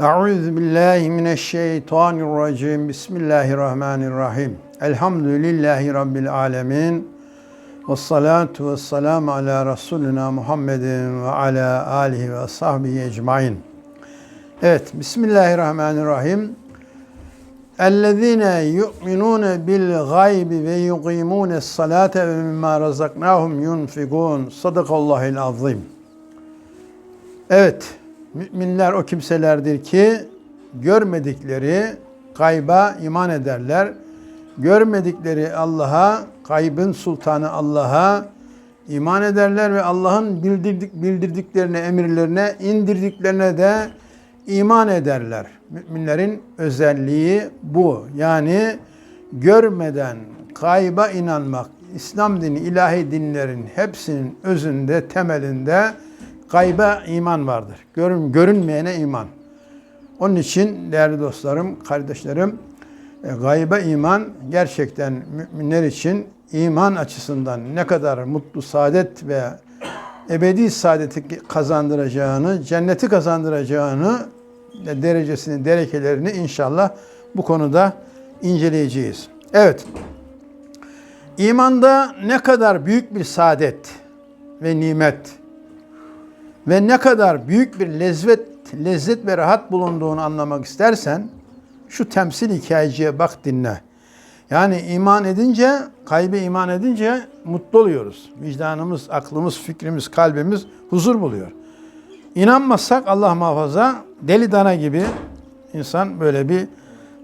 Euzu billahi mineşşeytanirracim. Bismillahirrahmanirrahim. Elhamdülillahi rabbil alamin. Ves salatu ves selam ala rasulina Muhammedin ve ala alihi ve sahbihi ecmaîn. Evet, Bismillahirrahmanirrahim. Ellezine yu'minune bil gaybi ve yuqimune salate ve mimma razaknahum yunfikun. Sadakallahu azim. Evet, müminler o kimselerdir ki görmedikleri gayba iman ederler. Görmedikleri Allah'a, kaybın sultanı Allah'a iman ederler ve Allah'ın bildirdik, bildirdiklerine, emirlerine, indirdiklerine de iman ederler. Müminlerin özelliği bu. Yani görmeden kayba inanmak, İslam dini, ilahi dinlerin hepsinin özünde, temelinde gayba iman vardır. Görün, görünmeyene iman. Onun için değerli dostlarım, kardeşlerim, e, gayba iman gerçekten müminler için iman açısından ne kadar mutlu, saadet ve ebedi saadeti kazandıracağını, cenneti kazandıracağını derecesini, derekelerini inşallah bu konuda inceleyeceğiz. Evet. İmanda ne kadar büyük bir saadet ve nimet ve ne kadar büyük bir lezzet, lezzet ve rahat bulunduğunu anlamak istersen şu temsil hikayeciye bak dinle. Yani iman edince, kalbe iman edince mutlu oluyoruz. Vicdanımız, aklımız, fikrimiz, kalbimiz huzur buluyor. İnanmazsak Allah muhafaza deli dana gibi insan böyle bir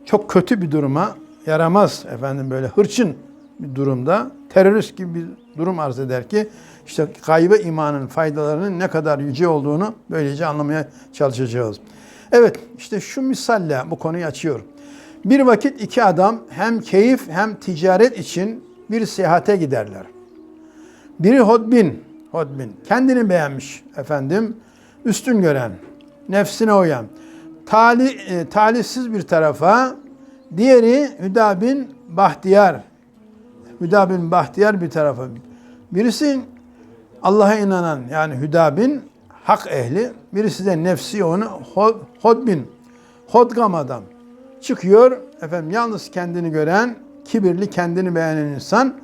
çok kötü bir duruma yaramaz efendim böyle hırçın bir durumda terörist gibi bir durum arz eder ki işte kaybı imanın faydalarının ne kadar yüce olduğunu böylece anlamaya çalışacağız. Evet işte şu misalle bu konuyu açıyorum. Bir vakit iki adam hem keyif hem ticaret için bir seyahate giderler. Biri hodbin, hodbin kendini beğenmiş efendim üstün gören, nefsine uyan, tali, e, talihsiz bir tarafa, diğeri Hüda bin Bahtiyar, Hüda bin Bahtiyar bir tarafa. Birisi Allah'a inanan yani Hüda bin hak ehli, birisi de nefsi onu hod, hodbin, hodgam adam. Çıkıyor efendim yalnız kendini gören, kibirli kendini beğenen insan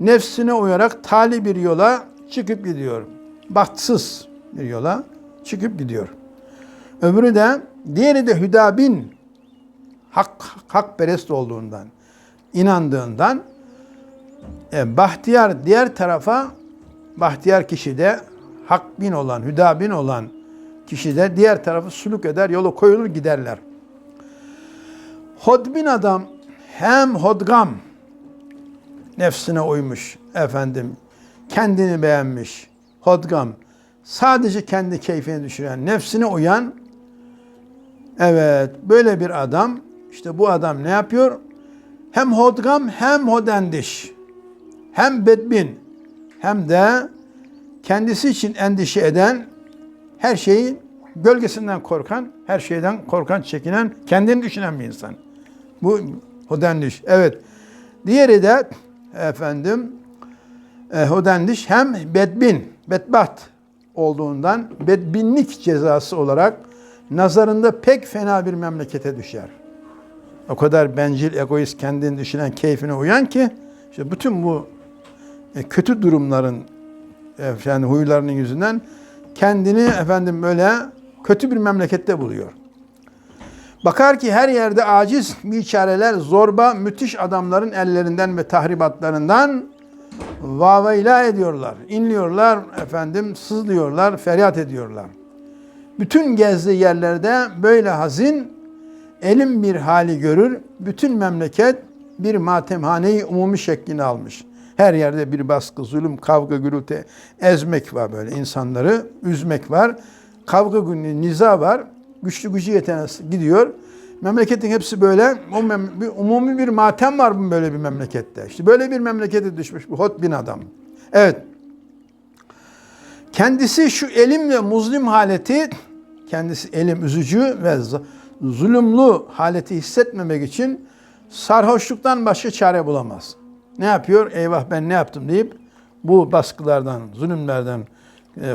nefsine uyarak tali bir yola çıkıp gidiyor. Bahtsız bir yola çıkıp gidiyor. Öbürü de diğeri de Hüdabin hak hakperest olduğundan, inandığından e, Bahtiyar diğer tarafa Bahtiyar kişi de hak bin olan, Hüdabin olan kişi de diğer tarafı suluk eder, yolu koyulur giderler. Hodbin adam hem hodgam nefsine uymuş efendim, kendini beğenmiş, hodgam sadece kendi keyfini düşüren, nefsine uyan evet böyle bir adam işte bu adam ne yapıyor? Hem hodgam hem hodendiş hem bedbin hem de kendisi için endişe eden her şeyi gölgesinden korkan, her şeyden korkan, çekinen, kendini düşünen bir insan. Bu hodendiş. Evet. Diğeri de efendim e, hodendiş hem bedbin, bedbaht olduğundan bedbinlik cezası olarak nazarında pek fena bir memlekete düşer. O kadar bencil, egoist, kendini düşünen, keyfine uyan ki işte bütün bu kötü durumların e, yani huylarının yüzünden kendini efendim böyle kötü bir memlekette buluyor. Bakar ki her yerde aciz biçareler zorba müthiş adamların ellerinden ve tahribatlarından vaveyla ediyorlar. inliyorlar efendim sızlıyorlar, feryat ediyorlar. Bütün gezdiği yerlerde böyle hazin, elim bir hali görür. Bütün memleket bir matemhaneyi umumi şeklini almış. Her yerde bir baskı, zulüm, kavga, gürültü, ezmek var böyle insanları, üzmek var. Kavga günü, niza var. Güçlü gücü yetene gidiyor. Memleketin hepsi böyle, umumi bir matem var bu böyle bir memlekette. İşte böyle bir memlekete düşmüş bu hot bin adam. Evet. Kendisi şu elim ve muzlim haleti, kendisi elim üzücü ve zulümlü haleti hissetmemek için sarhoşluktan başka çare bulamaz. Ne yapıyor? Eyvah ben ne yaptım deyip bu baskılardan, zulümlerden,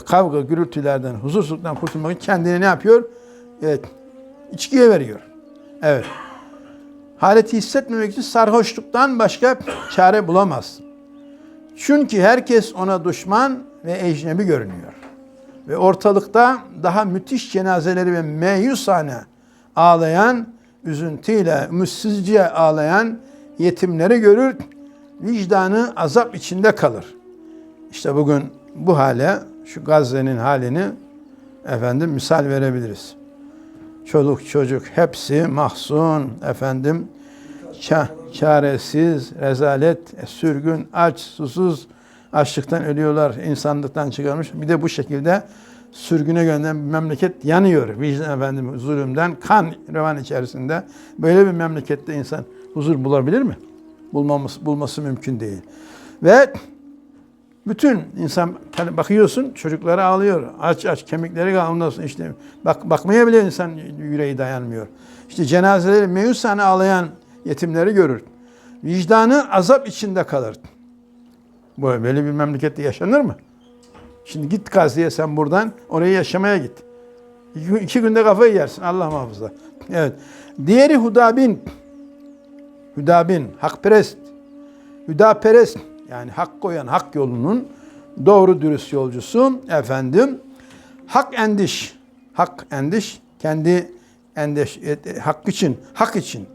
kavga, gürültülerden, huzursuzluktan kurtulmak için kendini ne yapıyor? Evet, içkiye veriyor. Evet. Haleti hissetmemek için sarhoşluktan başka çare bulamaz. Çünkü herkes ona düşman ve ecnebi görünüyor. Ve ortalıkta daha müthiş cenazeleri ve meyusane ağlayan, üzüntüyle, ümitsizce ağlayan yetimleri görür, vicdanı azap içinde kalır. İşte bugün bu hale, şu Gazze'nin halini efendim misal verebiliriz. Çoluk çocuk hepsi mahzun efendim ça- çaresiz, rezalet, e, sürgün, aç, susuz, açlıktan ölüyorlar, insanlıktan çıkarmış. Bir de bu şekilde sürgüne gönderen bir memleket yanıyor. Vicdan efendim zulümden, kan revan içerisinde. Böyle bir memlekette insan huzur bulabilir mi? Bulmaması, bulması mümkün değil. Ve bütün insan hani bakıyorsun çocukları ağlıyor. Aç aç kemikleri kalmıyorsun işte. Bak bakmaya bile insan yüreği dayanmıyor. İşte cenazeleri meyusane ağlayan yetimleri görür. Vicdanı azap içinde kalır. Böyle bir memlekette yaşanır mı? Şimdi git Gazze'ye sen buradan oraya yaşamaya git. İki, iki günde kafayı yersin Allah muhafaza. Evet. Diğeri Hudabin. Hudabin, hakperest. Hüdaperest yani hak koyan hak yolunun doğru dürüst yolcusu efendim. Hak endiş, hak endiş kendi endeş et- hak için, hak için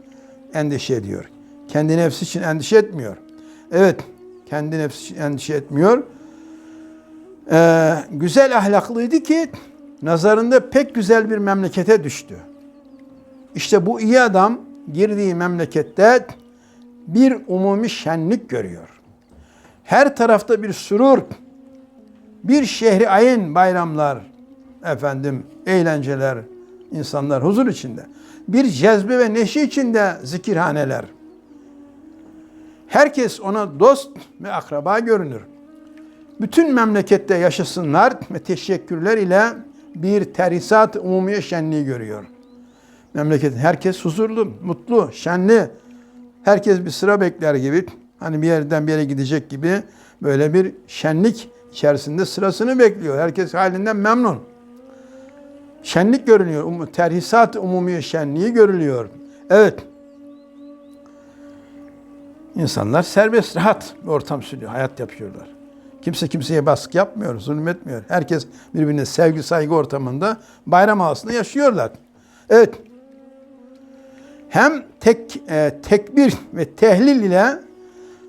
endişe ediyor. Kendi nefsi için endişe etmiyor. Evet, kendi nefsi için endişe etmiyor. Ee, güzel ahlaklıydı ki nazarında pek güzel bir memlekete düştü. İşte bu iyi adam girdiği memlekette bir umumi şenlik görüyor. Her tarafta bir sürur, bir şehri ayın bayramlar, efendim eğlenceler, insanlar huzur içinde. Bir cezbe ve neşe içinde zikirhaneler. Herkes ona dost ve akraba görünür. Bütün memlekette yaşasınlar ve teşekkürler ile bir terisat umumiye şenliği görüyor. Memleketin herkes huzurlu, mutlu, şenli. Herkes bir sıra bekler gibi. Hani bir yerden bir yere gidecek gibi böyle bir şenlik içerisinde sırasını bekliyor. Herkes halinden memnun. Şenlik görünüyor. Um, terhisat umumiye şenliği görülüyor. Evet. İnsanlar serbest, rahat bir ortam sürüyor, hayat yapıyorlar. Kimse kimseye baskı yapmıyor, zulmetmiyor. Herkes birbirine sevgi, saygı ortamında bayram havasında yaşıyorlar. Evet. Hem tek e, tekbir ve tehlil ile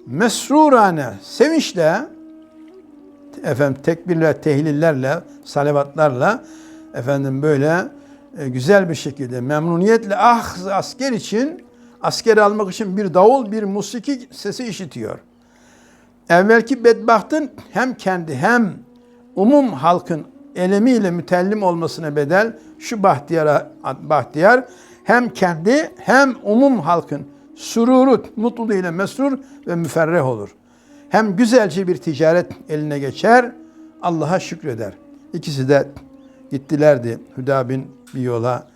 mesrurane, sevinçle efendim tekbirler, tehlillerle, salavatlarla efendim böyle e, güzel bir şekilde memnuniyetle ah asker için asker almak için bir davul, bir musiki sesi işitiyor. Evvelki bedbahtın hem kendi hem umum halkın elemiyle mütellim olmasına bedel şu bahtiyara bahtiyar hem kendi hem umum halkın sururu, mutluluğuyla mesrur ve müferreh olur. Hem güzelce bir ticaret eline geçer, Allah'a şükreder. İkisi de gittilerdi Hüda bin bir yola,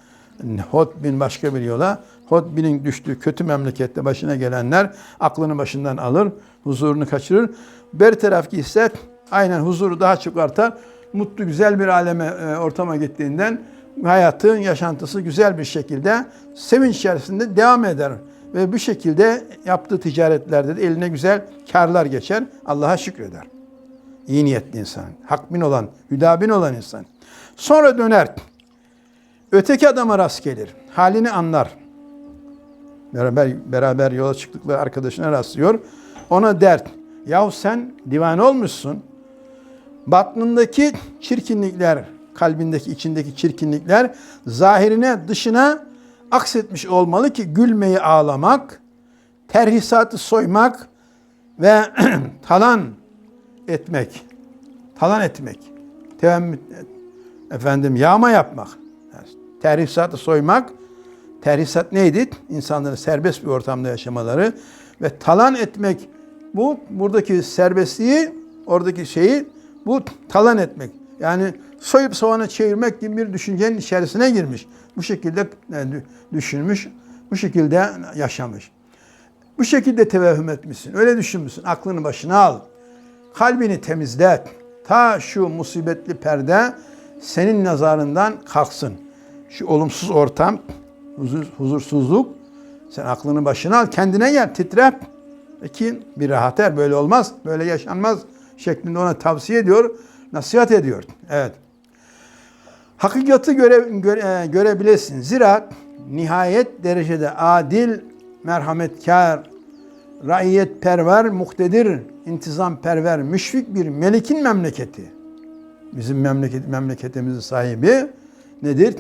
Hod bin başka bir yola. Hod binin düştüğü kötü memlekette başına gelenler aklını başından alır, huzurunu kaçırır. Bir taraf ise aynen huzuru daha çok artar. Mutlu güzel bir aleme e, ortama gittiğinden hayatın yaşantısı güzel bir şekilde sevinç içerisinde devam eder. Ve bu şekilde yaptığı ticaretlerde de eline güzel karlar geçer. Allah'a şükreder. İyi niyetli insan, hakmin olan, hüdabin olan insan. Sonra döner. Öteki adama rast gelir. Halini anlar. Beraber, beraber yola çıktıkları arkadaşına rastlıyor. Ona dert. Yahu sen divane olmuşsun. Batnındaki çirkinlikler, kalbindeki, içindeki çirkinlikler zahirine, dışına aksetmiş olmalı ki gülmeyi ağlamak, terhisatı soymak ve talan etmek. Talan etmek. Tevemmüt, efendim yağma yapmak. Terhisatı soymak. Terhisat neydi? İnsanların serbest bir ortamda yaşamaları ve talan etmek. Bu buradaki serbestliği, oradaki şeyi bu talan etmek. Yani soyup soğana çevirmek gibi bir düşüncenin içerisine girmiş. Bu şekilde düşünmüş, bu şekilde yaşamış. Bu şekilde tevehüm etmişsin, öyle düşünmüşsün. Aklını başına al. Kalbini temizle. Ta şu musibetli perde senin nazarından kalksın. Şu olumsuz ortam huzur, huzursuzluk. Sen aklını başına al, kendine gel, titre. Peki bir rahat er, böyle olmaz, böyle yaşanmaz şeklinde ona tavsiye ediyor, nasihat ediyor. Evet. Hakikati göre, göre, görebilesin. Zira nihayet derecede adil, merhametkar, raiyetperver, muktedir, intizamperver, müşfik bir melikin memleketi. Bizim memleket, memleketimizin sahibi nedir?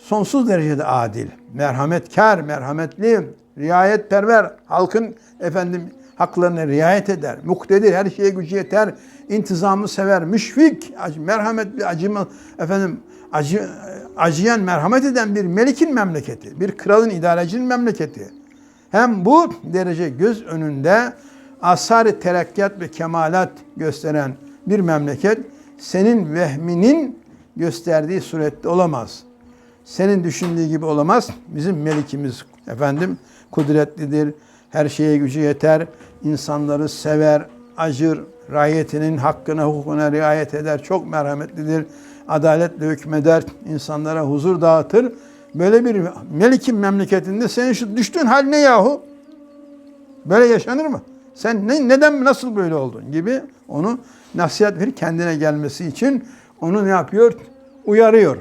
Sonsuz derecede adil, merhametkar, merhametli, riayetperver, halkın efendim haklarına riayet eder, muktedir, her şeye gücü yeter, intizamı sever, müşfik, merhametli, acıma, efendim acı, acıyan, merhamet eden bir melikin memleketi, bir kralın, idarecinin memleketi. Hem bu derece göz önünde asar-ı terakkiyat ve kemalat gösteren bir memleket senin vehminin gösterdiği surette olamaz. Senin düşündüğü gibi olamaz. Bizim melikimiz efendim kudretlidir. Her şeye gücü yeter. insanları sever, acır, raiyetinin hakkına, hukukuna riayet eder. Çok merhametlidir. Adaletle hükmeder. insanlara huzur dağıtır. Böyle bir melikin memleketinde senin şu düştüğün hal ne yahu? Böyle yaşanır mı? Sen ne, neden nasıl böyle oldun gibi onu nasihat ver kendine gelmesi için onu ne yapıyor? Uyarıyor.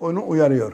Onu uyarıyor.